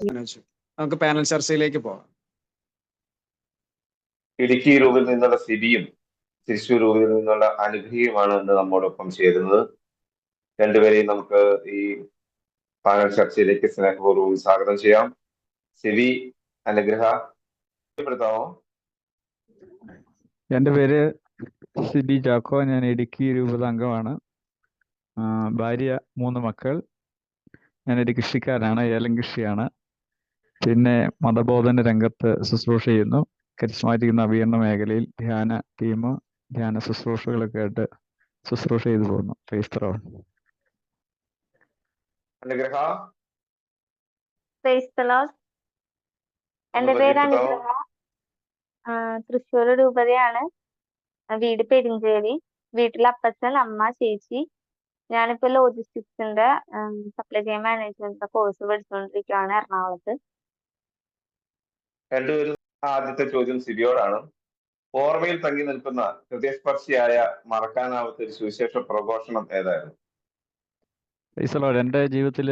നമുക്ക് പാനൽ ചർച്ചയിലേക്ക് പോകാം. ഇടുക്കി രൂപിൽ നിന്നുള്ള സിബിയും തൃശൂർ രൂപിൽ നിന്നുള്ള അനുഗ്രഹിയുമാണ് ഇന്ന് നമ്മോടൊപ്പം ചേരുന്നത്. രണ്ടുപേരെയും നമുക്ക് ഈ പാനൽ ചർച്ചയിലേക്ക് സ്നേഹപൂർവം സ്വാഗതം ചെയ്യാം. സിബി അനുഗ്രഹ പരിചയപ്പെടുത്താമോ എന്റെ പേര് സിബി ജാക്കോ. ഞാൻ ഇടുക്കി രൂപത അംഗമാണ്. ഭാര്യ മൂന്ന് മക്കൾ. ഞാനൊരു കൃഷിക്കാരനാണ് ഏലം കൃഷിയാണ്. പിന്നെ മതബോധന രംഗത്ത് ശുശ്രൂഷ ചെയ്യുന്നു. കരിസ്മാറ്റിക് നവീകരണ മേഖലയിൽ ധ്യാന ടീം ധ്യാന ശുശ്രൂഷകളൊക്കെ ആയിട്ട് ശുശ്രൂഷ ചെയ്തു പോകുന്നു. അനുഗ്രഹ. എന്റെ പേര് അനുഗ്രഹ. ആ, തൃശ്ശൂർ രൂപതയാണ്. വീട് പെരിഞ്ചേരി. വീട്ടിൽ അപ്പച്ചൻ അമ്മ ചേച്ചി. ഞാനിപ്പോ ലോജിസ്റ്റിക്സിന്റെ സപ്ലൈ ചെയിൻ മാനേജ്മെന്റിന്റെ കോഴ്സ് പഠിച്ചുകൊണ്ടിരിക്കുകയാണ് എറണാകുളത്ത്. രണ്ടുപേരും ആദ്യത്തെ ചോദ്യം സിബിയോടാണ്. ഓർമ്മയിൽ തങ്ങി നിൽക്കുന്ന ഹൃദയസ്പർശിയായ മറക്കാനാവാത്ത ഒരു സുവിശേഷ പ്രഘോഷണം ഏതായിരുന്നു? ക്രൈസ്തവ എന്റെ ജീവിതത്തിൽ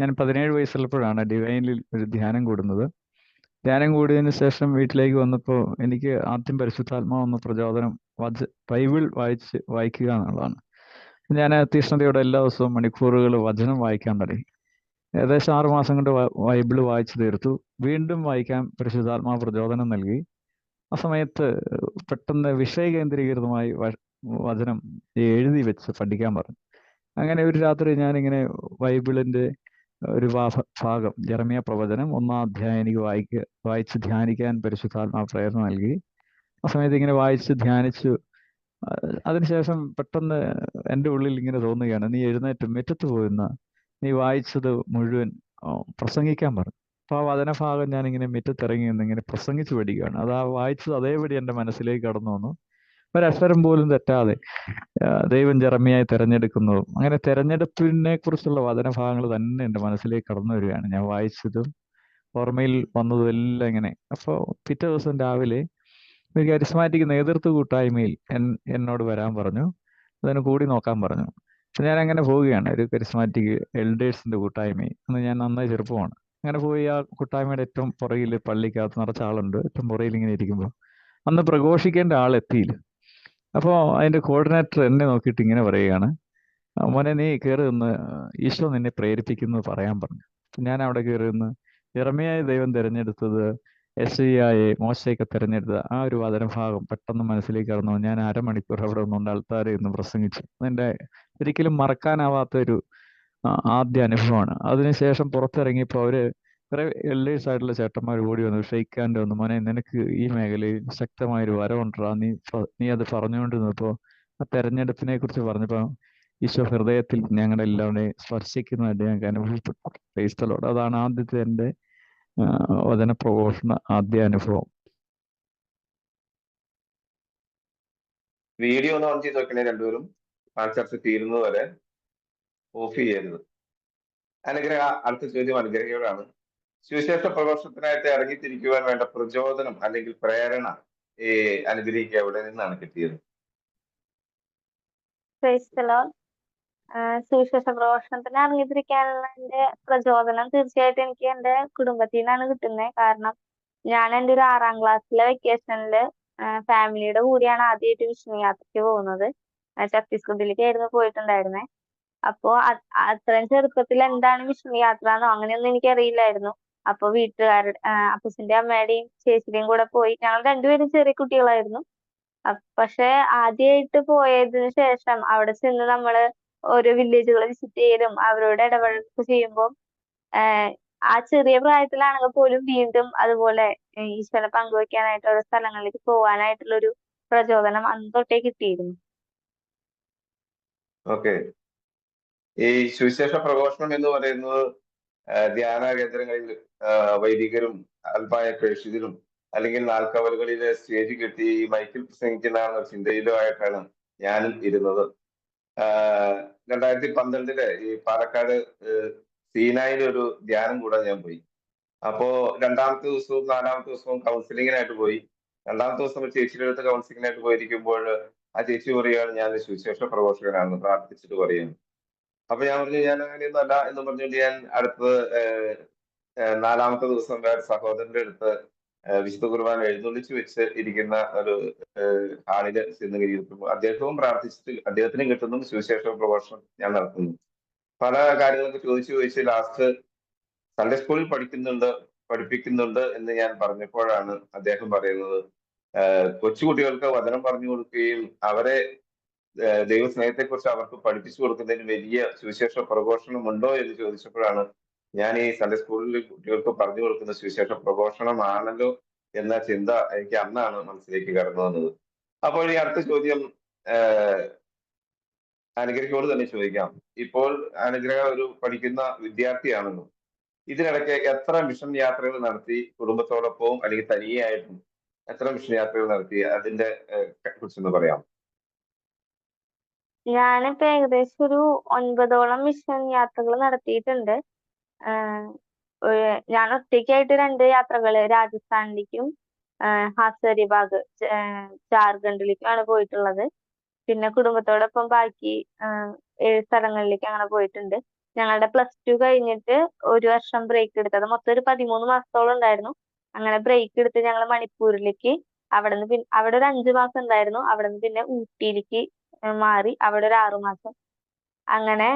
ഞാൻ പതിനേഴ് വയസ്സുള്ളപ്പോഴാണ് ഡിവൈനിൽ ഒരു ധ്യാനം കൂടുന്നത്. ധ്യാനം കൂടിയതിന് ശേഷം വീട്ടിലേക്ക് വന്നപ്പോൾ എനിക്ക് ആദ്യം പരിശുദ്ധാത്മാവ് എന്ന പ്രചോദനം വച ബൈബിൾ വായിച്ച് വായിക്കുക എന്നുള്ളതാണ്. ഞാൻ തീഷ്ണതയോടെ എല്ലാ ദിവസവും മണിക്കൂറുകൾ വചനം വായിക്കാൻ തുടങ്ങി. ഏകദേശം ആറു മാസം കൊണ്ട് ബൈബിൾ വായിച്ചു തീർത്തു. വീണ്ടും വായിക്കാൻ പരിശുദ്ധാത്മാ പ്രചോദനം നൽകി. ആ സമയത്ത് പെട്ടെന്ന് വിഷയ കേന്ദ്രീകൃതമായി വചനം എഴുതി വെച്ച് പഠിക്കാൻ പറഞ്ഞു. അങ്ങനെ ഒരു രാത്രി ഞാനിങ്ങനെ ബൈബിളിന്റെ ഒരു ഭാഗം ജെറമിയ പ്രവചനം ഒന്നാം അധ്യായം എനിക്ക് വായിക്ക വായിച്ച് ധ്യാനിക്കാൻ പരിശുദ്ധാത്മാ പ്രേരണ നൽകി. ആ സമയത്ത് ഇങ്ങനെ വായിച്ച് ധ്യാനിച്ചു. അതിനുശേഷം പെട്ടെന്ന് എന്റെ ഉള്ളിൽ ഇങ്ങനെ തോന്നുകയാണ് നീ എഴുന്നേറ്റ് മുറ്റത്ത് പോയിരുന്ന നീ വായിച്ചത് മുഴുവൻ പ്രസംഗിക്കാൻ പറഞ്ഞു. അപ്പോൾ ആ വചനഭാഗം ഞാനിങ്ങനെ മുറ്റത്തിറങ്ങി നിന്ന് ഇങ്ങനെ പ്രസംഗിച്ചു പഠിക്കുകയാണ്. അത് ആ വായിച്ചത് അതേപടി എന്റെ മനസ്സിലേക്ക് കടന്നു വന്നു. ഒരക്ഷരം പോലും തെറ്റാതെ ദൈവം ജെറമിയായി തിരഞ്ഞെടുക്കുന്നതും അങ്ങനെ തെരഞ്ഞെടുപ്പിനെ കുറിച്ചുള്ള വചനഭാഗങ്ങൾ തന്നെ എന്റെ മനസ്സിലേക്ക് കടന്നു വരികയാണ്. ഞാൻ വായിച്ചതും ഓർമ്മയിൽ വന്നതും എല്ലാം ഇങ്ങനെ. അപ്പോൾ പിറ്റേ ദിവസം രാവിലെ ഒരു കരിസ്മാറ്റിക് നേതൃത്വ കൂട്ടായ്മയിൽ എന്നോട് വരാൻ പറഞ്ഞു. അതിന് കൂടി നോക്കാൻ പറഞ്ഞു. ഞാൻ അങ്ങനെ പോവുകയാണ്. ഒരു കരിസ്മാറ്റിക് എൽഡേഴ്സിന്റെ കൂട്ടായ്മയിൽ അന്ന് ഞാൻ നന്നായി ചെറുപ്പമാണ്. അങ്ങനെ പോയി ആ കൂട്ടായ്മയുടെ ഏറ്റവും പുറകിൽ പള്ളിക്കകത്ത് നിറച്ച ആളുണ്ട്. ഏറ്റവും പുറകിൽ ഇങ്ങനെ ഇരിക്കുമ്പോൾ അന്ന് പ്രഘോഷിക്കേണ്ട ആൾ എത്തിയില്ല. അപ്പോൾ അതിന്റെ കോർഡിനേറ്റർ എന്നെ നോക്കിയിട്ട് ഇങ്ങനെ പറയുകയാണ്. മോനെ നീ കയറി നിന്ന് ഈശോ നിന്നെ പ്രേരിപ്പിക്കുന്നത് പറയാൻ പറഞ്ഞു. ഞാൻ അവിടെ കയറി നിന്ന് ഇറമയായ ദൈവം തിരഞ്ഞെടുത്തത് എസ് ഐ ആയെ മോശയൊക്കെ തിരഞ്ഞെടുത്ത ആ ഒരു വചനഭാഗം പെട്ടെന്ന് മനസ്സിലേക്ക് കടന്നു. ഞാൻ അരമണിക്കൂർ അവിടെ നിന്നുകൊണ്ട് ആൾത്താരെ എന്ന് പ്രസംഗിച്ചു. അതെന്റെ ഒരിക്കലും മറക്കാനാവാത്ത ഒരു ആദ്യ അനുഭവമാണ്. അതിനുശേഷം പുറത്തിറങ്ങിയപ്പോൾ അവർ കുറെ എൽഡേഴ്സ് ആയിട്ടുള്ള ചേട്ടന്മാർ ഓടി വന്നു. ഹാൻഡ് വന്നു മോനെ നിനക്ക് ഈ മേഖലയിൽ ശക്തമായൊരു വരവുണ്ടാ നീ നീ അത് പറഞ്ഞുകൊണ്ടിരുന്നപ്പോൾ ആ തെരഞ്ഞെടുപ്പിനെ കുറിച്ച് പറഞ്ഞപ്പോൾ ഈശോ ഹൃദയത്തിൽ ഞങ്ങളുടെ എല്ലാവരുടെയും സ്പർശിക്കുന്നതായിട്ട് ഞങ്ങൾക്ക് അനുഭവപ്പെട്ടു. ക്രൈസ്തലോട് അതാണ് ആദ്യത്തെ എന്റെ വചന പ്രഘോഷണ ആദ്യ അനുഭവം. വീഡിയോ ഒന്ന് ഓൺ ചെയ്ത് വെക്കണേ രണ്ടുപേരും. പാനൽ ചർച്ച തീരുന്നത് വരെ ഓഫ് ചെയ്യരുത്. അനുഗ്രഹ അടുത്ത ചോദ്യം അനുഗ്രഹയോടാണ്. സുവിശേഷ പ്രഘോഷണത്തിനായിട്ട് ഇറങ്ങിത്തിരിക്കുവാൻ വേണ്ട പ്രചോദനം അല്ലെങ്കിൽ പ്രേരണ ഈ അനുഗ്രഹിക്കുക എവിടെ നിന്നാണ് കിട്ടിയത്? ലോർഡ് സുവിശേഷ പ്രഘോഷണത്തിന് ഇറങ്ങിത്തിരിക്കാനുള്ള എന്റെ പ്രചോദനം. തീർച്ചയായിട്ടും എനിക്ക് എന്റെ കുടുംബത്തിൽ നിന്നാണ് കിട്ടുന്നത് കാരണം ഞാൻ എന്റെ ഒരു ആറാം ക്ലാസ്സിലെ വെക്കേഷനിൽ ഫാമിലിയുടെ കൂടെയാണ് ആദ്യമായിട്ട് വിഷ്ണു യാത്രയ്ക്ക് പോകുന്നത് ഛത്തീസ്ഗഡിലേക്ക് ഛത്തീസ്ഗഡിലേക്കായിരുന്നു പോയിട്ടുണ്ടായിരുന്നെ. അപ്പോ അ- അത്രയും ചെറുപ്പത്തിൽ എന്താണ് വിഷ്ണു യാത്ര എന്നോ അങ്ങനെയൊന്നും എനിക്ക് അറിയില്ലായിരുന്നു അപ്പൊ വീട്ടുകാരുടെ ആ, അപ്പൂസിന്റെ അമ്മയുടെയും ചേച്ചിയുടെയും കൂടെ പോയി ഞങ്ങൾ രണ്ടുപേരും ചെറിയ കുട്ടികളായിരുന്നു. അ- പക്ഷെ ആദ്യമായിട്ട് പോയതിനു ശേഷം അവിടെ ചെന്ന് നമ്മൾ ഓരോ വില്ലേജുകൾ വിസിറ്റ് ചെയ്യലും അവരോട് ഇടപഴകൊക്കെ ചെയ്യുമ്പോൾ ആ ചെറിയ പ്രായത്തിലാണെങ്കിൽ പോലും വീണ്ടും അതുപോലെ ഈശ്വര പങ്ക് പങ്കുവെക്കാനായിട്ട് ഓരോ സ്ഥലങ്ങളിലേക്ക് പോകാനായിട്ടുള്ള ഒരു പ്രചോദനം അന്ന് തൊട്ടേ കിട്ടിയിരുന്നു. ഓക്കെ. ഈ സുവിശേഷ പ്രഘോഷണം എന്ന് പറയുന്നത് ധ്യാന കേന്ദ്രങ്ങളിൽ വൈദികരും അല്പായ പ്രേക്ഷിതരും അല്ലെങ്കിൽ നാൽക്കവലുകളിലെ സ്റ്റേജ് കെട്ടി മൈക്കിൽ പ്രസംഗിക്കുന്ന എന്ന ചിന്തയിലുമായിട്ടാണ് ഞാനും ഇരുന്നത്. രണ്ടായിരത്തി പന്ത്രണ്ടിൽ ഈ പാലക്കാട് സീനായിൽ ഒരു ധ്യാനം കൂടാൻ ഞാൻ പോയി. അപ്പോ രണ്ടാമത്തെ ദിവസവും നാലാമത്തെ ദിവസവും കൗൺസിലിങ്ങിനായിട്ട് പോയി. രണ്ടാമത്തെ ദിവസം ചേച്ചിയുടെ അടുത്ത് കൗൺസിലിങ്ങിനായിട്ട് പോയിരിക്കുമ്പോൾ ആ ചേച്ചി പറയുകയാണ് ഞാൻ സുവിശേഷ പ്രഘോഷകനാണെന്ന് പ്രാർത്ഥിച്ചിട്ട് പറയുന്നു. അപ്പൊ ഞാൻ പറഞ്ഞു ഞാൻ അങ്ങനെയൊന്നും അല്ല എന്ന് പറഞ്ഞുകൊണ്ട് ഞാൻ അടുത്തത് നാലാമത്തെ ദിവസം വേറെ സഹോദരന്റെ അടുത്ത് വിശുദ്ധ കുർബാന എഴുന്നള്ളിച്ച് വെച്ച് ഇരിക്കുന്ന ഒരു ആളിൽ ചെന്ന് കഴിയുമ്പോൾ അദ്ദേഹവും പ്രാർത്ഥിച്ചിട്ട് അദ്ദേഹത്തിന് കിട്ടുന്നു സുവിശേഷ പ്രഭാഷണം ഞാൻ നടത്തുന്നു. പല കാര്യങ്ങളൊക്കെ ചോദിച്ചു ചോദിച്ച് ലാസ്റ്റ് സൺഡേ സ്കൂളിൽ പഠിക്കുന്നുണ്ട് പഠിപ്പിക്കുന്നുണ്ട് എന്ന് ഞാൻ പറഞ്ഞപ്പോഴാണ് അദ്ദേഹം പറയുന്നത്. കൊച്ചുകുട്ടികൾക്ക് വചനം പറഞ്ഞു കൊടുക്കുകയും അവരെ ദൈവസ്നേഹത്തെക്കുറിച്ച് അവർക്ക് പഠിപ്പിച്ചു കൊടുക്കുന്നതിന് വലിയ സുവിശേഷ പ്രഘോഷണമുണ്ടോ എന്ന് ചോദിച്ചപ്പോഴാണ് ഞാൻ ഈ സൺഡേ സ്കൂളിൽ കുട്ടികൾക്ക് പറഞ്ഞു കൊടുക്കുന്ന സുവിശേഷ പ്രഘോഷണമാണല്ലോ എന്ന ചിന്ത എനിക്ക് അന്നാണ് മനസ്സിലേക്ക് കടന്നു വന്നത്. അപ്പോൾ ഈ അടുത്ത ചോദ്യം അനുഗ്രഹയോട് തന്നെ ചോദിക്കാം. ഇപ്പോൾ അനുഗ്രഹ ഒരു പഠിക്കുന്ന വിദ്യാർത്ഥിയാണല്ലോ ഇതിനിടയ്ക്ക് എത്ര മിഷൻ യാത്രകൾ നടത്തി കുടുംബത്തോടൊപ്പവും അല്ലെങ്കിൽ തനിയായിട്ടും എത്ര മിഷൻ യാത്രകൾ നടത്തി? അതിന്റെ കുറിച്ചൊന്ന് പറയാം. ഞാനിപ്പോ ഏകദേശം ഒരു ഒൻപതോളം മിഷൻ യാത്രകൾ നടത്തിയിട്ടുണ്ട്. ഞാൻ ഒറ്റയ്ക്കായിട്ട് രണ്ട് യാത്രകൾ രാജസ്ഥാനിലേക്കും ഹസരിബാഗ് ജാർഖണ്ഡിലേക്കുമാണ് പോയിട്ടുള്ളത്. പിന്നെ കുടുംബത്തോടൊപ്പം ബാക്കി ഏഴ് സ്ഥലങ്ങളിലേക്ക് അങ്ങനെ പോയിട്ടുണ്ട്. ഞങ്ങളുടെ പ്ലസ് ടു കഴിഞ്ഞിട്ട് ഒരു വർഷം ബ്രേക്ക് എടുത്തത്. മൊത്തം ഒരു പതിമൂന്ന് മാസത്തോളം ഉണ്ടായിരുന്നു. അങ്ങനെ ബ്രേക്ക് എടുത്ത് ഞങ്ങൾ മണിപ്പൂരിലേക്ക് അവിടുന്ന് പിന്നെ അവിടെ ഒരു അഞ്ചു മാസം ഉണ്ടായിരുന്നു. അവിടുന്ന് പിന്നെ ഊട്ടിയിലേക്ക് മാറി. അവിടെ ഒരു ആറു മാസം. അങ്ങനെ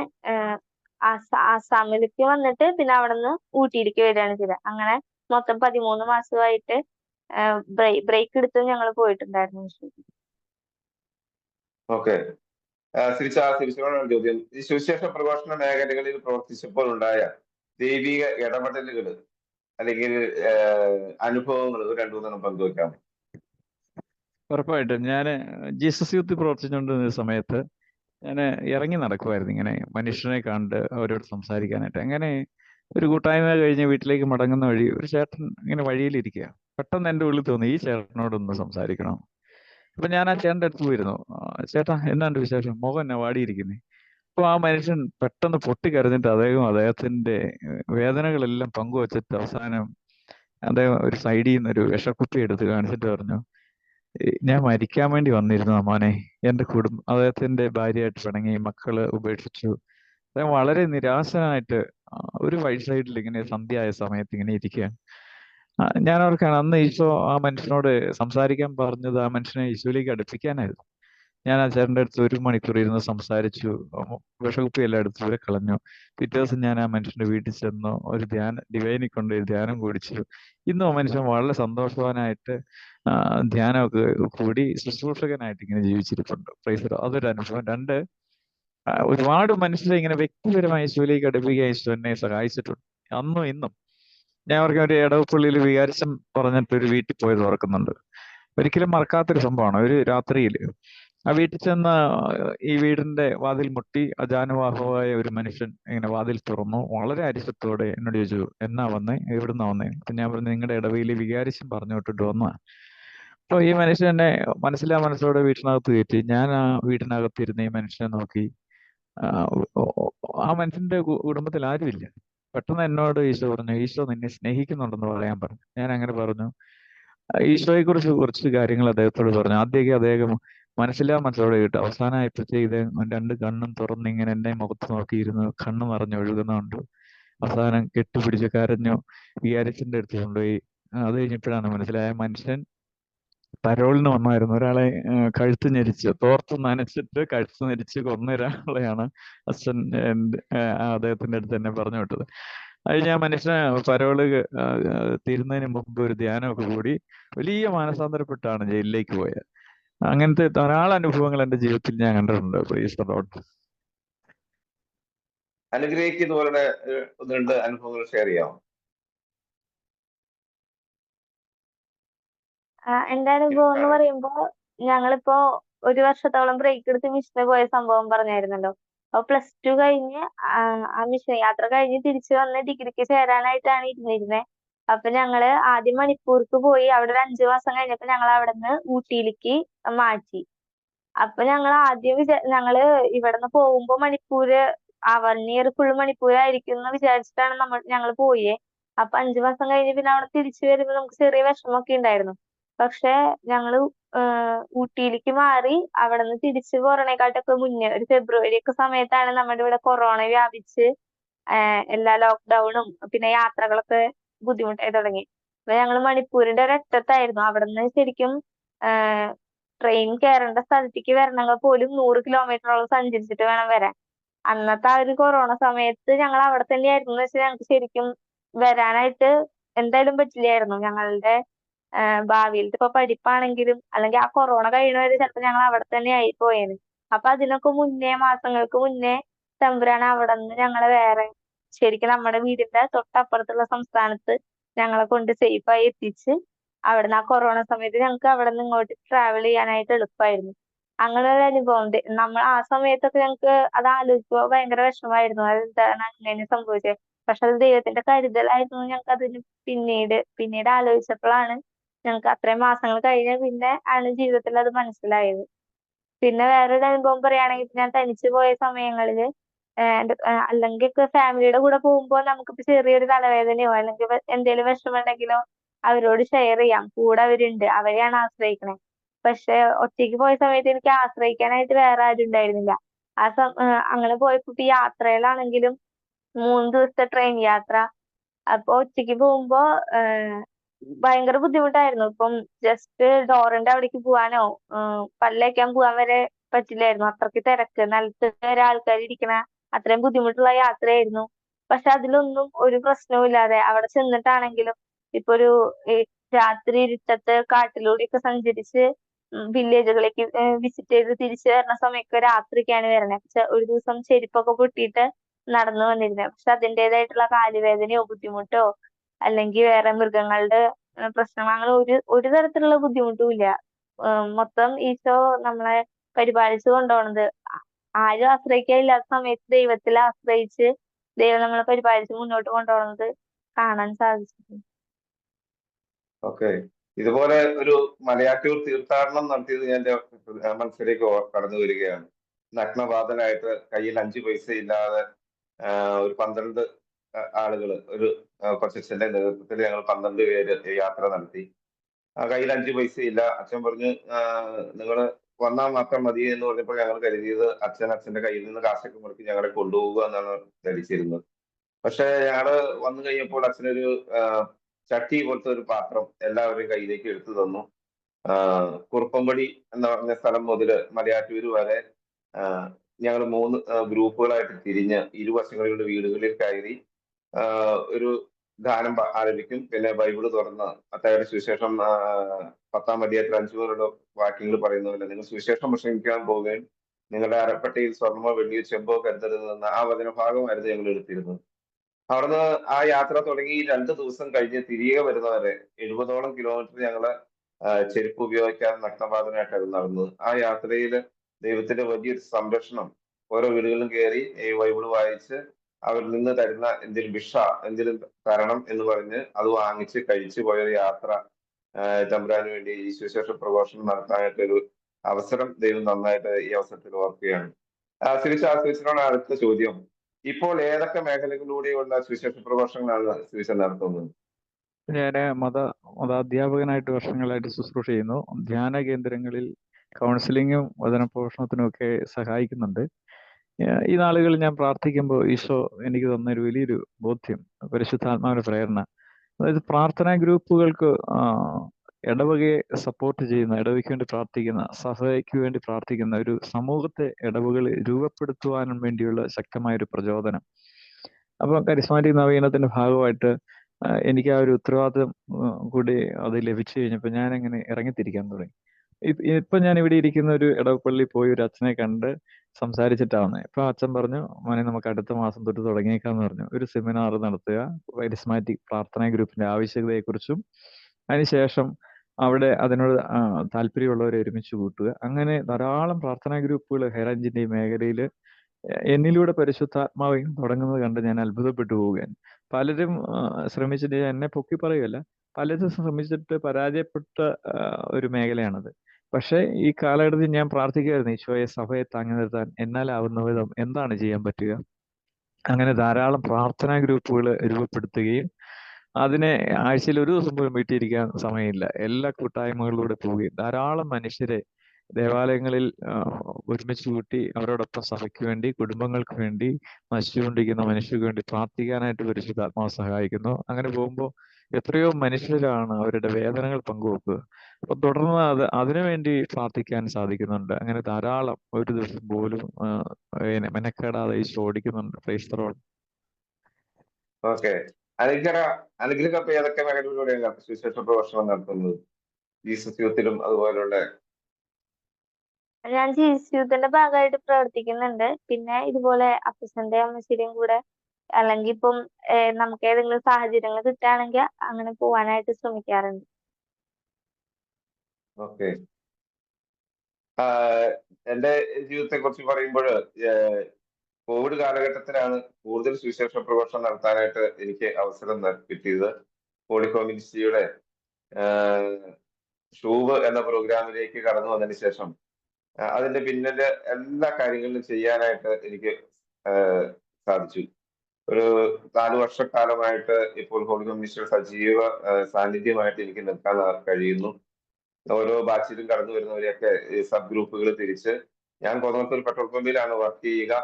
ആസാമിലേക്ക് വന്നിട്ട് പിന്നെ അവിടുന്ന് ഊട്ടിയിലേക്ക് വരികയാണ് ചെയ്തത്. അങ്ങനെ മൊത്തം പതിമൂന്ന് മാസമായിട്ട് ബ്രേക്ക് എടുത്ത് ഞങ്ങൾ പോയിട്ടുണ്ടായിരുന്നു. ഓക്കെ. ചോദ്യം. ഈ സുവിശേഷ പ്രഭാഷണ മേഖലകളിൽ പ്രവർത്തിച്ചപ്പോൾ ഉണ്ടായ ദൈവിക ഇടപെടലുകൾ അല്ലെങ്കിൽ അനുഭവങ്ങൾ രണ്ടു മൂന്നെണ്ണം പങ്കുവെക്കാം ഉറപ്പായിട്ടും. ഞാൻ ജീസസ് യൂത്ത് പ്രവർത്തിച്ചുകൊണ്ടിരുന്ന സമയത്ത് ഞാൻ ഇറങ്ങി നടക്കുമായിരുന്നു ഇങ്ങനെ മനുഷ്യനെ കണ്ട് അവരോട് സംസാരിക്കാനായിട്ട്. അങ്ങനെ ഒരു കൂട്ടായ്മ കഴിഞ്ഞ് വീട്ടിലേക്ക് മടങ്ങുന്ന വഴി ഒരു ചേട്ടൻ ഇങ്ങനെ വഴിയിലിരിക്കുക പെട്ടെന്ന് എന്റെ ഉള്ളിൽ തോന്നി ഈ ചേട്ടനോടൊന്ന് സംസാരിക്കണം. അപ്പൊ ഞാൻ ആ ചേട്ടന്റെ അടുത്ത് പോയിരുന്നു. "ആ, ചേട്ടാ എന്നാണ്ട് വിശേഷം? മുഖം എന്നെ വാടിയിരിക്കുന്നേ? അപ്പൊ ആ മനുഷ്യൻ പെട്ടെന്ന് പൊട്ടിക്കരഞ്ഞിട്ട് അദ്ദേഹം അദ്ദേഹത്തിന്റെ വേദനകളെല്ലാം പങ്കുവച്ചിട്ട് അവസാനം അദ്ദേഹം ഒരു സൈഡിൽ നിന്ന് ഒരു വിഷക്കുപ്പി എടുത്ത് കാണിച്ചിട്ട് പറഞ്ഞു "ഏ, ഞാൻ മരിക്കാൻ വേണ്ടി വന്നിരുന്നു മോനെ. എന്റെ കുടുംബം അദ്ദേഹത്തിന്റെ ഭാര്യയായിട്ട് പിണങ്ങി മക്കൾ ഉപേക്ഷിച്ചു. അദ്ദേഹം വളരെ നിരാശനായിട്ട് ഒരു വഴി സൈഡിൽ ഇങ്ങനെ സന്ധ്യയായ സമയത്ത് ഇങ്ങനെ ഇരിക്കുകയാണ്. ഞാൻ ഓർക്കാണ് അന്ന് ഈശോ ആ മനുഷ്യനോട് സംസാരിക്കാൻ പറഞ്ഞത് ആ മനുഷ്യനെ ഈശോയിലേക്ക് അടുപ്പിക്കാനായിരുന്നു. ഞാൻ ആ ചേട്ടന്റെ അടുത്ത് ഒരു മണിക്കൂർ ഇരുന്ന് സംസാരിച്ചു. വിഷകുപ്പി എല്ലാം എടുത്ത് വരെ കളഞ്ഞു. പിറ്റേ ദിവസം ഞാൻ ആ മനുഷ്യന്റെ വീട്ടിൽ ചെന്നു. ഒരു ധ്യാനം ഡിവൈനിൽ കൊണ്ട് ധ്യാനം കൂടിച്ചു. ഇന്നും ആ മനുഷ്യൻ വളരെ സന്തോഷവാനായിട്ട് ധ്യാനമൊക്കെ കൂടി ശുശ്രൂഷകനായിട്ട് ഇങ്ങനെ ജീവിച്ചിരിപ്പുണ്ട്. പ്രൈസ് അതൊരു അനുഭവം. രണ്ട് ഒരുപാട് മനുഷ്യരെ ഇങ്ങനെ വ്യക്തിപരമായി ഈശോയിലേക്ക് അടുപ്പിക്കാൻ ഈശോ സഹായിച്ചിട്ടുണ്ട്. അന്നും ഇന്നും. ഞാൻ അവർക്ക് ഒരു ഇടവപ്പള്ളിയിൽ വികാരിച്ചം പറഞ്ഞിട്ട് ഒരു വീട്ടിൽ പോയത് ഓർക്കുന്നുണ്ട്. ഒരിക്കലും മറക്കാത്തൊരു സംഭവമാണ്. ഒരു രാത്രിയിൽ ആ വീട്ടിൽ ചെന്ന് ഈ വീടിന്റെ വാതിൽ മുട്ടി അജാനുബാഹുവായ ഒരു മനുഷ്യൻ ഇങ്ങനെ വാതിൽ തുറന്നു വളരെ അരിശത്തോടെ എന്നോട് ചോദിച്ചു എന്നാ വന്നേ? എവിടുന്നാ വന്നേ? അപ്പൊ ഞാൻ പറഞ്ഞു നിങ്ങളുടെ ഇടവയിൽ വികാരിച്ചും പറഞ്ഞു വിട്ടിട്ട് വന്ന അപ്പൊ ഈ മനുഷ്യൻ എന്നെ മനസ്സിലാ മനസ്സോടെ വീട്ടിനകത്ത് കയറ്റി. ഞാൻ ആ വീട്ടിനകത്ത് ഇരുന്ന് ഈ മനുഷ്യനെ നോക്കി. ആ മനുഷ്യന്റെ കുടുംബത്തിൽ ആരുമില്ല. പെട്ടെന്ന് എന്നോട് ഈശോ പറഞ്ഞു ഈശോ നിന്നെ സ്നേഹിക്കുന്നുണ്ടെന്ന് പറയാൻ പറഞ്ഞു. ഞാൻ അങ്ങനെ പറഞ്ഞു. ഈശോയെ കുറിച്ച് കുറച്ച് കാര്യങ്ങൾ അദ്ദേഹത്തോട് പറഞ്ഞു. ആദ്യമൊക്കെ അദ്ദേഹം മനസ്സിലാ മനസ്സോടെ കേട്ടു. അവസാനമായപ്പോഴത്തേക്ക് ഇത് രണ്ട് കണ്ണും തുറന്ന് ഇങ്ങനെ എന്നെ മുഖത്ത് നോക്കിയിരുന്നു കണ്ണ് നിറഞ്ഞ് ഒഴുകുന്നുണ്ട്. അവസാനം കെട്ടിപ്പിടിച്ച് കരഞ്ഞു. വികാരിച്ചന്റെ അടുത്ത് കൊണ്ടുപോയി. അത് കഴിഞ്ഞപ്പോഴാണ് മനസ്സിലായ മനുഷ്യൻ പരോളിന് വന്നായിരുന്നു. ഒരാളെ കഴുത്ത് ഞെരിച്ച് തോർത്ത് നനച്ചിട്ട് കഴുത്ത് ഞെരിച്ച് കൊന്ന ഒരാളെയാണ് അച്ഛൻ അദ്ദേഹത്തിന്റെ അടുത്ത് തന്നെ പറഞ്ഞു വിട്ടത്. അത് ഞാൻ മനുഷ്യനെ പരോൾ തീരുന്നതിന് മുമ്പ് ഒരു ധ്യാനമൊക്കെ കൂടി വലിയ മാനസാന്തരപ്പെട്ടാണ് ജയിലിലേക്ക് പോയത്. അങ്ങനത്തെ ധാരാളം അനുഭവങ്ങൾ എന്റെ ജീവിതത്തിൽ ഞാൻ കണ്ടിട്ടുണ്ട് പ്രീസ് അനുഗ്രഹിക്ക് ഇതുപോലെ ഒന്ന് രണ്ട് അനുഭവങ്ങൾ ഷെയർ എന്റെ അനുഭവം എന്ന് പറയുമ്പോ ഞങ്ങളിപ്പോ ഒരു വർഷത്തോളം ബ്രേക്ക് എടുത്ത് മിഷന് പോയ സംഭവം പറഞ്ഞായിരുന്നല്ലോ. അപ്പൊ പ്ലസ് ടു കഴിഞ്ഞ് ആ ആ മിഷൻ യാത്ര കഴിഞ്ഞ് തിരിച്ചു വന്ന് ഡിഗ്രിക്ക് ചേരാനായിട്ടാണ് ഇരുന്നിരുന്നത് അപ്പൊ ഞങ്ങൾ ആദ്യം മണിപ്പൂർക്ക് പോയി. അവിടെ ഒരു അഞ്ചു മാസം കഴിഞ്ഞപ്പോ ഞങ്ങൾ അവിടെ നിന്ന് ഊട്ടിയിലേക്ക് മാറ്റി. അപ്പൊ ഞങ്ങൾ ആദ്യം വിചാ ഞങ്ങൾ ഇവിടുന്ന് പോകുമ്പോ മണിപ്പൂര് ആ വൺ ഇയർ ഫുൾ മണിപ്പൂരായിരിക്കും എന്ന് വിചാരിച്ചിട്ടാണ് നമ്മൾ ഞങ്ങൾ പോയേ. അപ്പൊ അഞ്ചു മാസം കഴിഞ്ഞ് പിന്നെ അവിടെ തിരിച്ചു വരുമ്പോ നമുക്ക് ചെറിയ വിഷമമൊക്കെ ഉണ്ടായിരുന്നു. പക്ഷെ ഞങ്ങൾ ഊട്ടിയിലേക്ക് മാറി അവിടുന്ന് തിരിച്ചു പോരണേക്കാട്ടൊക്കെ മുന്നേ ഒരു ഫെബ്രുവരി ഒക്കെ സമയത്താണ് നമ്മുടെ ഇവിടെ കൊറോണ വ്യാപിച്ച് എല്ലാ ലോക്ക്ഡൌണും പിന്നെ യാത്രകളൊക്കെ ബുദ്ധിമുട്ടായി തുടങ്ങി. അപ്പൊ ഞങ്ങൾ മണിപ്പൂരിന്റെ ഒരറ്റത്തായിരുന്നു. അവിടുന്ന് ശരിക്കും ട്രെയിൻ കയറേണ്ട സ്ഥലത്തേക്ക് വരണമെങ്കിൽ പോലും നൂറ് കിലോമീറ്ററോളം സഞ്ചരിച്ചിട്ട് വേണം വരാൻ. അന്നത്തെ ആ ഒരു കൊറോണ സമയത്ത് ഞങ്ങൾ അവിടെ തന്നെയായിരുന്നു എന്ന് വെച്ചാൽ ഞങ്ങൾക്ക് ശരിക്കും വരാനായിട്ട് എന്തായാലും പറ്റില്ലായിരുന്നു. ഞങ്ങളുടെ ഭാവിയിലത്തെ ഇപ്പൊ പഠിപ്പാണെങ്കിലും അല്ലെങ്കിൽ ആ കൊറോണ കഴിയണവരെ ചിലപ്പോൾ ഞങ്ങൾ അവിടെ തന്നെ ആയി പോയേനെ. അപ്പൊ അതിനൊക്കെ മുന്നേ മാസങ്ങൾക്ക് മുന്നേ തമ്പുരാൻ നിന്ന് ഞങ്ങളെ വേറെ ശരിക്കും നമ്മുടെ വീടിന്റെ തൊട്ടപ്പുറത്തുള്ള സംസ്ഥാനത്ത് ഞങ്ങളെ കൊണ്ട് സേഫ് ആയി എത്തിച്ച് അവിടുന്ന് ആ കൊറോണ സമയത്ത് ഞങ്ങൾക്ക് അവിടുന്ന് ഇങ്ങോട്ട് ട്രാവൽ ചെയ്യാനായിട്ട് എളുപ്പമായിരുന്നു. അങ്ങനെ ഒരു അനുഭവം ഉണ്ട്. നമ്മൾ ആ സമയത്തൊക്കെ ഞങ്ങൾക്ക് അത് ആലോചിക്കുമ്പോൾ ഭയങ്കര വിഷമമായിരുന്നു. അതെന്താണ് അങ്ങനെ സംഭവിച്ചത്. പക്ഷെ അത് ദൈവത്തിന്റെ കരുതലായിരുന്നു ഞങ്ങൾക്ക് അതിന് പിന്നീട് പിന്നീട് ആലോചിച്ചപ്പോഴാണ് ഞങ്ങൾക്ക് അത്രയും മാസങ്ങൾ കഴിഞ്ഞ് പിന്നെ ആണ് ജീവിതത്തിൽ അത് മനസ്സിലായത്. പിന്നെ വേറൊരു അനുഭവം പറയുകയാണെങ്കിൽ ഞാൻ തനിച്ച് പോയ സമയങ്ങളിൽ ഏഹ് അല്ലെങ്കിൽ ഒക്കെ ഫാമിലിയുടെ കൂടെ പോകുമ്പോ നമുക്കിപ്പോ ചെറിയൊരു തലവേദനയോ അല്ലെങ്കിൽ വെ എന്തേലും വിഷമമുണ്ടെങ്കിലോ അവരോട് ഷെയർ ചെയ്യാം. കൂടെ അവരുണ്ട്. അവരെയാണ് ആശ്രയിക്കണേ. പക്ഷെ ഒറ്റയ്ക്ക് പോയ സമയത്ത് എനിക്ക് ആശ്രയിക്കാനായിട്ട് വേറെ ആരും ഉണ്ടായിരുന്നില്ല. ആ സം ഏഹ് അങ്ങനെ പോയപ്പോ ഇപ്പൊ യാത്രയിലാണെങ്കിലും മൂന്ന് ദിവസത്തെ ട്രെയിൻ യാത്ര. അപ്പൊ ഒറ്റയ്ക്ക് പോകുമ്പോ ഏഹ് ഭയങ്കര ബുദ്ധിമുട്ടായിരുന്നു. ഇപ്പം ജസ്റ്റ് ഡോറിന്റെ അവിടേക്ക് പോവാനോ ഏഹ് പല്ല് തേക്കാൻ പോവാൻ വരെ പറ്റില്ലായിരുന്നു. അത്രയ്ക്ക് തിരക്ക്. നിലത്ത് വരെ ആൾക്കാർ ഇരിക്കണ അത്രയും ബുദ്ധിമുട്ടുള്ള യാത്രയായിരുന്നു. പക്ഷെ അതിലൊന്നും ഒരു പ്രശ്നവും ഇല്ലാതെ അവിടെ ചെന്നിട്ടാണെങ്കിലും ഇപ്പൊ ഒരു രാത്രി ഇരുട്ടത്ത് കാട്ടിലൂടെയൊക്കെ സഞ്ചരിച്ച് വില്ലേജുകളിലേക്ക് വിസിറ്റ് ചെയ്ത് തിരിച്ചു വരുന്ന സമയമൊക്കെ രാത്രിയൊക്കെയാണ് വരണേ. പക്ഷെ ഒരു ദിവസം ചെരുപ്പൊക്കെ പൊട്ടിയിട്ട് നടന്നു വന്നിരുന്നത്. പക്ഷെ അതിന്റേതായിട്ടുള്ള കാലുവേദനയോ ബുദ്ധിമുട്ടോ അല്ലെങ്കിൽ വേറെ മൃഗങ്ങളുടെ പ്രശ്നങ്ങൾ അങ്ങനെ ഒരു ഒരു തരത്തിലുള്ള ബുദ്ധിമുട്ടും ഇല്ല. മൊത്തം ഈശോ നമ്മളെ പരിപാലിച്ചു കൊണ്ടുപോണത് ആരും ആശ്രയിക്കാനില്ലാത്ത സമയത്ത് ദൈവത്തിൽ ആശ്രയിച്ച് ദൈവം നമ്മളെ പരിപാലിച്ച് മുന്നോട്ട് കൊണ്ടുപോകുന്നത് കാണാൻ സാധിച്ചു. ഓക്കെ. ഇതുപോലെ ഒരു മലയാറ്റൂർ തീർത്ഥാടനം നടത്തിയത് ഞാൻ മനസ്സിലേക്ക് കടന്നു വരികയാണ്. നഗ്നപാതനായിട്ട് കയ്യിൽ അഞ്ചു പൈസ ഇല്ലാതെ ഒരു പന്ത്രണ്ട് ആളുകൾ ഒരു പ്രശസ്തന്റെ നേതൃത്വത്തിൽ ഞങ്ങൾ പന്ത്രണ്ട് പേര് യാത്ര നടത്തി. കയ്യിൽ അഞ്ചു പൈസ ഇല്ല. അച്ഛൻ പറഞ്ഞു നിങ്ങൾ വന്നാൽ മാത്രം മതി എന്ന് പറഞ്ഞപ്പോൾ ഞങ്ങൾ കരുതിയത് അച്ഛൻ അച്ഛന്റെ കയ്യിൽ നിന്ന് കാശൊക്കെ മുടക്കി ഞങ്ങളെ കൊണ്ടുപോകുക എന്നാണ് ധരിച്ചിരുന്നത്. പക്ഷെ ഞങ്ങൾ വന്നു കഴിഞ്ഞപ്പോൾ അച്ഛനൊരു ചട്ടി പോലത്തെ ഒരു പാത്രം എല്ലാവരുടെയും കയ്യിലേക്ക് എടുത്തു തന്നു. കുറുപ്പമ്പടി എന്ന് പറഞ്ഞ സ്ഥലം മുതൽ മലയാറ്റൂര് വരെ ഞങ്ങൾ മൂന്ന് ഗ്രൂപ്പുകളായിട്ട് തിരിഞ്ഞ് ഇരുവശങ്ങളിലുള്ള വീടുകളിൽ കയറി ഒരു ഗാനം ആരംഭിക്കും പിന്നെ ബൈബിൾ തുറന്ന് അത്തായുടെ സുവിശേഷം പത്താം അധ്യായത്തിൽ അഞ്ചു പേരുടെ വാക്യങ്ങൾ പറയുന്ന പോലെ നിങ്ങൾ സുവിശേഷം പ്രസംഗിക്കാൻ പോവുകയും നിങ്ങളുടെ അരപ്പട്ടിയിൽ സ്വർണമോ വെള്ളിയോ ചെമ്പോ കരുതരുതെന്ന് ആ വചനഭാഗമായിരുന്നു ഞങ്ങൾ എടുത്തിരുന്നത്. അവിടുന്ന് ആ യാത്ര തുടങ്ങി രണ്ട് ദിവസം കഴിഞ്ഞ് തിരികെ വരുന്നവരെ എഴുപതോളം കിലോമീറ്റർ ഞങ്ങൾ ചെരുപ്പ് ഉപയോഗിക്കാതെ നഗ്നപാതനായിട്ടായിരുന്നു നടന്നത്. ആ യാത്രയിൽ ദൈവത്തിന്റെ വലിയൊരു സംരക്ഷണം ഓരോ വീടുകളിലും കയറി ഈ ബൈബിൾ വായിച്ച് അവരിൽ നിന്ന് തരുന്ന എന്തെങ്കിലും ഭിക്ഷ എന്തെങ്കിലും തരണം എന്ന് പറഞ്ഞ് അത് വാങ്ങിച്ച് കഴിച്ചു പോയ ഒരു യാത്ര തമ്പുരാന് വേണ്ടി ഈ സുവിശേഷ പ്രഘോഷണം നടത്താനായിട്ടൊരു അവസരം ദൈവം നന്നായിട്ട് ഈ അവസരത്തിൽ ഓർക്കുകയാണ്. സുവിശ സുവിശനോട് അടുത്ത ചോദ്യം. ഇപ്പോൾ ഏതൊക്കെ മേഖലകളിലൂടെയുള്ള സുവിശേഷ പ്രഘോഷങ്ങളാണ് സുവിശ നടത്തുന്നത്? ഞാൻ മത മതാധ്യാപകനായിട്ട് വർഷങ്ങളായിട്ട് ശുശ്രൂഷ ചെയ്യുന്നു. ധ്യാന കേന്ദ്രങ്ങളിൽ കൗൺസിലിങ്ങും വചനപ്രഭാഷണത്തിനും ഒക്കെ സഹായിക്കുന്നുണ്ട്. ഈ നാളുകളിൽ ഞാൻ പ്രാർത്ഥിക്കുമ്പോൾ ഈശോ എനിക്ക് തന്ന ഒരു വലിയൊരു ബോധ്യം പരിശുദ്ധാത്മാവിന്റെ പ്രേരണ. അതായത് പ്രാർത്ഥനാ ഗ്രൂപ്പുകൾക്ക് ഇടവകയെ സപ്പോർട്ട് ചെയ്യുന്ന ഇടവയ്ക്ക് വേണ്ടി പ്രാർത്ഥിക്കുന്ന സഭയ്ക്ക് വേണ്ടി പ്രാർത്ഥിക്കുന്ന ഒരു സമൂഹത്തെ ഇടവകളിൽ രൂപപ്പെടുത്തുവാനും വേണ്ടിയുള്ള ശക്തമായ ഒരു പ്രചോദനം. അപ്പൊ കരിസ്മാറ്റിക് നവീനത്തിന്റെ ഭാഗമായിട്ട് എനിക്ക് ആ ഒരു ഉത്തരവാദിത്വം കൂടി അത് ലഭിച്ചു കഴിഞ്ഞപ്പോൾ ഞാൻ അങ്ങനെ ഇറങ്ങിത്തിരിക്കാൻ തുടങ്ങി. ഇപ്പൊ ഞാൻ ഇവിടെ ഇരിക്കുന്ന ഒരു ഇടവപ്പള്ളി പോയി ഒരു അച്ഛനെ കണ്ട് സംസാരിച്ചിട്ടാണ് ഇപ്പൊ അച്ഛൻ പറഞ്ഞു മോനെ നമുക്ക് അടുത്ത മാസം തൊട്ട് തുടങ്ങിയേക്കാന്ന് പറഞ്ഞു. ഒരു സെമിനാർ നടത്തുക കരിസ്മാറ്റിക് പ്രാർത്ഥനാ ഗ്രൂപ്പിന്റെ ആവശ്യകതയെക്കുറിച്ചും അതിനുശേഷം അവിടെ അതിനോട് താല്പര്യമുള്ളവരെ ഒരുമിച്ച് കൂട്ടുക. അങ്ങനെ ധാരാളം പ്രാർത്ഥനാ ഗ്രൂപ്പുകൾ ഹൈറേഞ്ചിന്റെ മേഖലയിൽ എന്നിലൂടെ പരിശുദ്ധാത്മാവയും തുടങ്ങുന്നത് കണ്ട് ഞാൻ അത്ഭുതപ്പെട്ടു പോവുകയാണ്. പലരും ശ്രമിച്ചിട്ട് എന്നെ പൊക്കി പറയുകയല്ല പലരും ശ്രമിച്ചിട്ട് പരാജയപ്പെട്ട ഒരു മേഖലയാണത്. പക്ഷേ ഈ കാലഘട്ടത്തിൽ ഞാൻ പ്രാർത്ഥിക്കുകയായിരുന്നു ഈശോയെ സഭയെ താങ്ങി നിർത്താൻ എന്നാലാവുന്ന വിധം എന്താണ് ചെയ്യാൻ പറ്റുക? അങ്ങനെ ധാരാളം പ്രാർത്ഥനാ ഗ്രൂപ്പുകൾ രൂപപ്പെടുത്തുകയും അതിനെ ആഴ്ചയിൽ ഒരു ദിവസം പോലും വീട്ടിയിരിക്കാൻ സമയമില്ല. എല്ലാ കൂട്ടായ്മകളിലൂടെ പോവുകയും ധാരാളം മനുഷ്യരെ ദേവാലയങ്ങളിൽ ഒരുമിച്ച് കൂട്ടി അവരോടൊപ്പം സഭയ്ക്ക് വേണ്ടി കുടുംബങ്ങൾക്ക് വേണ്ടി നശിച്ചുകൊണ്ടിരിക്കുന്ന മനുഷ്യർക്ക് വേണ്ടി പ്രാർത്ഥിക്കാനായിട്ട് പരിശുദ്ധാത്മാവ് സഹായിക്കുന്നു. അങ്ങനെ പോകുമ്പോൾ എത്രയോ മനുഷ്യരാണ് അവരുടെ വേദനകൾ പങ്കുവെക്കുക. അപ്പൊ തുടർന്ന് അത് അതിനുവേണ്ടി പ്രാർത്ഥിക്കാൻ സാധിക്കുന്നുണ്ട്. അങ്ങനെ ധാരാളം ഒരു ദിവസം പോലും മെനക്കേടാതെ ഈശോ ഓടിക്കുന്നുണ്ട്. ക്രൈസ്തറോൾ ഓക്കെ. അനുഗ്രഹ അനുഗ്രഹ ഇപ്പൊ ഏതൊക്കെ മേഖലകളിലൂടെയാണ് സുവിശേഷ പ്രവർത്തനം നടത്തുന്നത്? ജീസസ് യൂത്തിലും അതുപോലുള്ള. ഞാൻ ജീസ് യൂത്തിന്റെ ഭാഗമായിട്ട് പ്രവർത്തിക്കുന്നുണ്ട്. പിന്നെ ഇതുപോലെ അപ്പസന്റെ അമ്മച്ചിയുടെയും കൂടെ അല്ലെങ്കിൽ ഇപ്പം നമുക്ക് ഏതെങ്കിലും സാഹചര്യങ്ങൾ കിട്ടുകയാണെങ്കിൽ അങ്ങനെ പോവാനായിട്ട് ശ്രമിക്കാറുണ്ട്. ഓക്കെ. എന്റെ ജീവിതത്തെ കുറിച്ച് പറയുമ്പോൾ കോവിഡ് കാലഘട്ടത്തിലാണ് കൂടുതൽ സുവിശേഷ പ്രഘോഷണം നടത്താനായിട്ട് എനിക്ക് അവസരം കിട്ടിയത്. പോളികോ മിനിസ്ട്രിയുടെ ഷൂവ് എന്ന പ്രോഗ്രാമിലേക്ക് കടന്നു വന്നതിന് ശേഷം അതിന്റെ പിന്നിലെ എല്ലാ കാര്യങ്ങളിലും ചെയ്യാനായിട്ട് എനിക്ക് സാധിച്ചു. ഒരു നാലു വർഷക്കാലമായിട്ട് ഇപ്പോൾ ഹോളി കമ്മീഷൻ സജീവ സാന്നിധ്യമായിട്ട് എനിക്ക് നിൽക്കാൻ കഴിയുന്നു. ഓരോ ബാച്ചിലും കടന്നു വരുന്നവരെയൊക്കെ സബ് ഗ്രൂപ്പുകൾ തിരിച്ച് ഞാൻ കോതമത്തൂർ പെട്രോൾ പമ്പിലാണ് വർക്ക് ചെയ്യുക.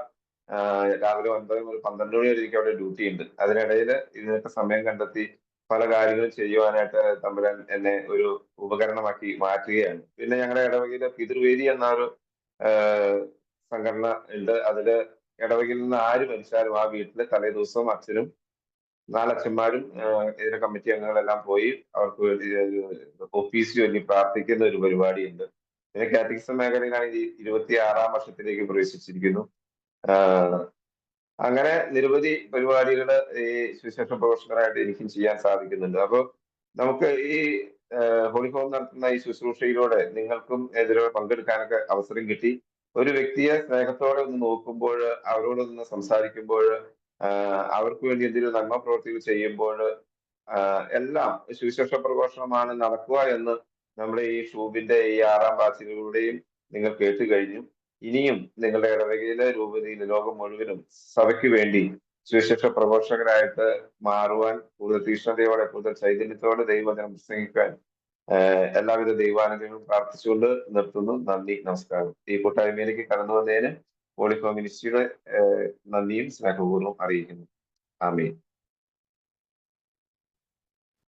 രാവിലെ ഒൻപത് മുതൽ പന്ത്രണ്ട് മണി വരെ എനിക്ക് അവിടെ ഡ്യൂട്ടി ഉണ്ട്. അതിനിടയിൽ ഇതിനൊക്കെ സമയം കണ്ടെത്തി പല കാര്യങ്ങളും ചെയ്യുവാനായിട്ട് തമ്പുരാൻ എന്നെ ഒരു ഉപകരണമാക്കി മാറ്റുകയാണ്. പിന്നെ ഞങ്ങളുടെ ഇടവകയിലെ പിതൃവേദി എന്ന ഒരു സംഘടന ഉണ്ട്. അതിൽ ഇടവകയിൽ നിന്ന് ആര് മരിച്ചാലും ആ വീട്ടിൽ തലേ ദിവസവും അച്ഛനും നാലച്ഛന്മാരും ഇതിന് കമ്മിറ്റി അംഗങ്ങളെല്ലാം പോയി അവർക്ക് വേണ്ടി ഒഫീസിന് വേണ്ടി പ്രാർത്ഥിക്കുന്ന ഒരു പരിപാടിയുണ്ട്. പിന്നെ കാറ്റഗിസം മേഖലയിലാണെങ്കിൽ ഇരുപത്തി ആറാം വർഷത്തിലേക്ക് പ്രവേശിച്ചിരിക്കുന്നു. അങ്ങനെ നിരവധി പരിപാടികൾ ഈ സുവിശേഷ പ്രവർത്തകരായിട്ട് എനിക്കും ചെയ്യാൻ സാധിക്കുന്നുണ്ട്. അപ്പോൾ നമുക്ക് ഈ ഹോളിഹോം നടത്തുന്ന ഈ ശുശ്രൂഷയിലൂടെ നിങ്ങൾക്കും ഇതിൽ പങ്കെടുക്കാനൊക്കെ അവസരം കിട്ടി. ഒരു വ്യക്തിയെ സ്നേഹത്തോടെ ഒന്ന് നോക്കുമ്പോൾ അവരോട് ഒന്ന് സംസാരിക്കുമ്പോൾ അവർക്ക് വേണ്ടി എന്തെങ്കിലും നന്മ പ്രവർത്തികൾ ചെയ്യുമ്പോൾ എല്ലാം സുവിശേഷ പ്രഘോഷണമാണ് നടക്കുക എന്ന് നമ്മുടെ ഈ ഷൂബിന്റെ ഈ ആറാം ബാച്ചിലൂടെയും നിങ്ങൾ കേട്ട് കഴിഞ്ഞു. ഇനിയും നിങ്ങളുടെ ഇടവകയിലെ രൂപതയിലെ ലോകം മുഴുവനും സഭയ്ക്ക് വേണ്ടി സുവിശേഷ പ്രഘോഷകരായിട്ട് മാറുവാൻ കൂടുതൽ തീക്ഷ്ണതയോടെ കൂടുതൽ ചൈതന്യത്തോടെ ദൈവവചനം പ്രസംഗിക്കാൻ എല്ലാവിധ ദൈവാനുഗ്രഹങ്ങളും പ്രാർത്ഥിച്ചുകൊണ്ട് നിർത്തുന്നു. നന്ദി നമസ്കാരം. ഈ കൂട്ടായ്മയിലേക്ക് കടന്നു വന്നതിന് പോളിഫോ മിനിസ്ട്രിയുടെ നന്ദിയും സ്നേഹപൂർവം അറിയിക്കുന്നു. ആമീൻ.